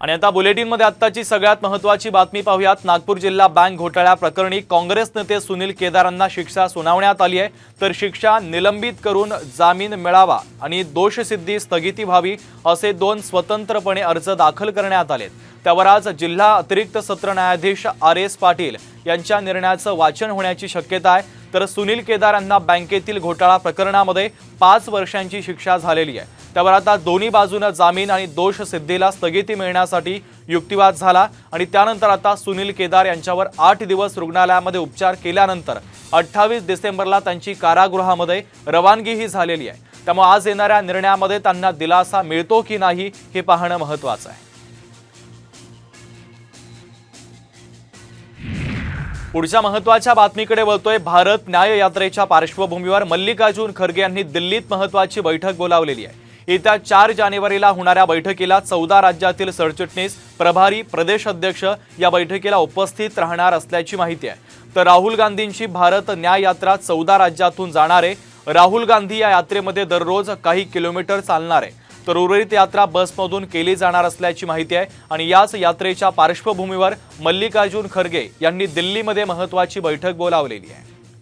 आणि आता बुलेटिनमध्ये आत्ताची सगळ्यात महत्त्वाची बातमी पाहूयात. नागपूर जिल्हा बँक घोटाळ्या प्रकरणी काँग्रेस नेते सुनील केदारांना शिक्षा सुनावण्यात आली आहे. तर शिक्षा निलंबित करून जामीन मिळावा आणि दोषसिद्धी स्थगिती व्हावी असे दोन स्वतंत्रपणे अर्ज दाखल करण्यात आलेत. त्यावर आज जिल्हा अतिरिक्त सत्र न्यायाधीश आर एस पाटील यांच्या निर्णयाचं वाचन होण्याची शक्यता आहे. तर सुनील केदार यांना बँकेतील घोटाळा प्रकरणामध्ये पाच वर्षांची शिक्षा झालेली आहे. त्यावर आता दोन्ही बाजूनं जामीन आणि दोष सिद्धीला स्थगिती मिळण्यासाठी युक्तिवाद झाला आणि त्यानंतर आता सुनील केदार यांच्यावर आठ दिवस रुग्णालयामध्ये उपचार केल्यानंतर अठ्ठावीस डिसेंबरला त्यांची कारागृहामध्ये रवानगीही झालेली आहे. त्यामुळे आज येणाऱ्या निर्णयामध्ये त्यांना दिलासा मिळतो की नाही हे पाहणं महत्त्वाचं आहे. पुढच्या महत्त्वाच्या बातमीकडे वळतोय. भारत न्याय यात्रेच्या पार्श्वभूमीवर मल्लिकार्जुन खरगे यांनी दिल्लीत महत्वाची बैठक बोलावलेली आहे. येत्या चार जानेवारीला होणाऱ्या बैठकीला चौदा राज्यातील सरचिटणीस प्रभारी प्रदेश अध्यक्ष या बैठकीला उपस्थित राहणार असल्याची माहिती आहे. तर राहुल गांधींची भारत न्याय यात्रा चौदा राज्यातून जाणारे राहुल गांधी या यात्रेमध्ये दररोज काही किलोमीटर चालणार आहे. तर उर्वरित यात्रा बसमधून केली जाणार असल्याची माहिती आहे. आणि याच यात्रेच्या पार्श्वभूमीवर मल्लिकार्जुन खरगे यांनी दिल्लीमध्ये महत्वाची बैठक बोलावलेली आहे.